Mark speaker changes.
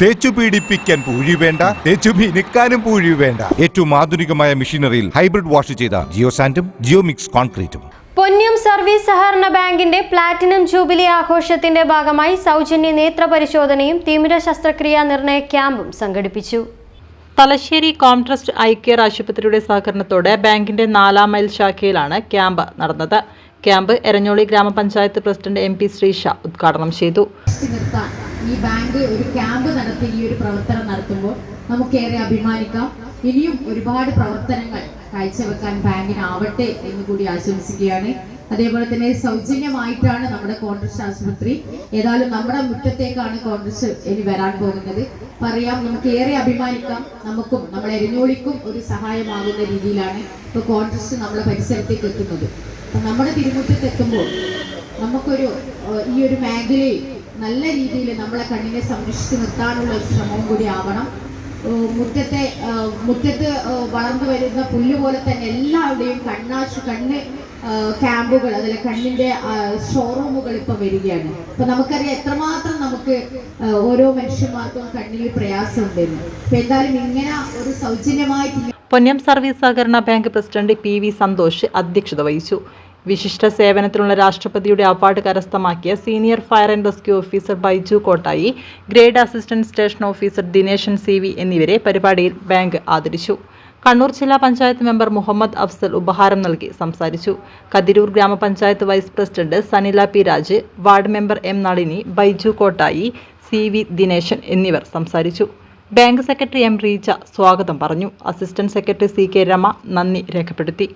Speaker 1: തേച്ചു പീഡിപ്പിക്കാൻ പൂഴി വേണ്ട തേച്ചു മിനുക്കാനും പൂഴി വേണ്ട. ഏറ്റവും ആധുനികമായ മെഷീനറിയിൽ ഹൈബ്രിഡ് വാഷ് ചെയ്ത ജിയോ സാൻഡും ജിയോ മിക്സ് കോൺക്രീറ്റും.
Speaker 2: പൊന്നിയം സർവീസ് സഹകരണ ബാങ്കിന്റെ പ്ലാറ്റിനം ജൂബിലി ആഘോഷത്തിന്റെ ഭാഗമായി സൗജന്യ നേത്ര പരിശോധനയും തിമിര ശസ്ത്രക്രിയാ നിർണയ ക്യാമ്പും സംഘടിപ്പിച്ചു.
Speaker 3: തലശ്ശേരി കോംട്രസ്റ്റ് ഐ കെയർ ആശുപത്രിയുടെ സഹകരണത്തോടെ ബാങ്കിന്റെ നാലാം മൈൽ ശാഖയിലാണ് ക്യാമ്പ് നടന്നത്. ക്യാമ്പ് എരഞ്ഞോളി ഗ്രാമപഞ്ചായത്ത് പ്രസിഡന്റ് എം പി ശ്രീഷ ഉദ്ഘാടനം ചെയ്തു.
Speaker 4: ഈ ബാങ്ക് ഒരു ക്യാമ്പ് നടത്തി ഈ ഒരു പ്രവർത്തനം നടത്തുമ്പോൾ നമുക്കേറെ അഭിമാനിക്കാം. ഇനിയും ഒരുപാട് പ്രവർത്തനങ്ങൾ കാഴ്ചവെക്കാൻ ബാങ്കിനാവട്ടെ എന്ന് കൂടി ആശംസിക്കുകയാണ്. അതേപോലെ തന്നെ സൗജന്യമായിട്ടാണ് നമ്മുടെ കോൺഗ്രസ് ആശുപത്രി. ഏതായാലും നമ്മുടെ മുറ്റത്തേക്കാണ് കോൺഗ്രസ് ഇനി വരാൻ പോകുന്നത്. പറയാം നമുക്ക് ഏറെ അഭിമാനിക്കാം. നമുക്കും നമ്മളെ എരിഞ്ഞോളിക്കും ഒരു സഹായമാകുന്ന രീതിയിലാണ് ഇപ്പോൾ കോൺഗ്രസ് നമ്മുടെ പരിസരത്തേക്ക് എത്തുന്നത് നമ്മുടെ തിരുമുറ്റത്ത് എത്തുമ്പോൾ നമുക്കൊരു ഈ ഒരു മേഖലയിൽ നല്ല രീതിയിൽ നമ്മളെ കണ്ണിനെ സംരക്ഷിച്ച് നിർത്താനുള്ള ഒരു ശ്രമവും കൂടി ആവണം. മുറ്റത്തെ മുറ്റത്ത് വളർന്നു വരുന്ന പുല്ല് പോലെ തന്നെ എല്ലാവരുടെയും കണ്ണാശു കണ്ണ് ക്യാമ്പുകൾ അതിലെ കണ്ണിന്റെ ഷോറൂമുകൾ ഇപ്പൊ വരികയാണ്. അപ്പൊ നമുക്കറിയാം എത്രമാത്രം നമുക്ക് ഓരോ മനുഷ്യന്മാർക്കും കണ്ണിൽ പ്രയാസമുണ്ടെന്ന്. അപ്പൊ എന്തായാലും ഇങ്ങനെ ഒരു സൗജന്യമായിട്ട്
Speaker 3: പൊന്നം സർവീസ് സഹകരണ bank president P V Santhosh അധ്യക്ഷത വഹിച്ചു. വിശിഷ്ട സേവനത്തിനുള്ള രാഷ്ട്രപതിയുടെ അവാർഡ് കരസ്ഥമാക്കിയ senior fire and rescue officer Baiju Kottayi grade assistant station officer Dineshan C എന്നിവരെ പരിപാടിയിൽ ബാങ്ക് ആദരിച്ചു. കണ്ണൂർ ജില്ലാ പഞ്ചായത്ത് മെമ്പർ മുഹമ്മദ് അഫ്സൽ ഉപഹാരം നൽകി സംസാരിച്ചു. കതിരൂർ ഗ്രാമപഞ്ചായത്ത് vice president Sanila P Raj ward member M Nalini Baiju Kottayi C V Dineshan എന്നിവർ സംസാരിച്ചു. ബാങ്ക് സെക്രട്ടറി എം റീച്ച സ്വാഗതം പറഞ്ഞു. Assistant secretary C K Rama നന്ദി രേഖപ്പെടുത്തി.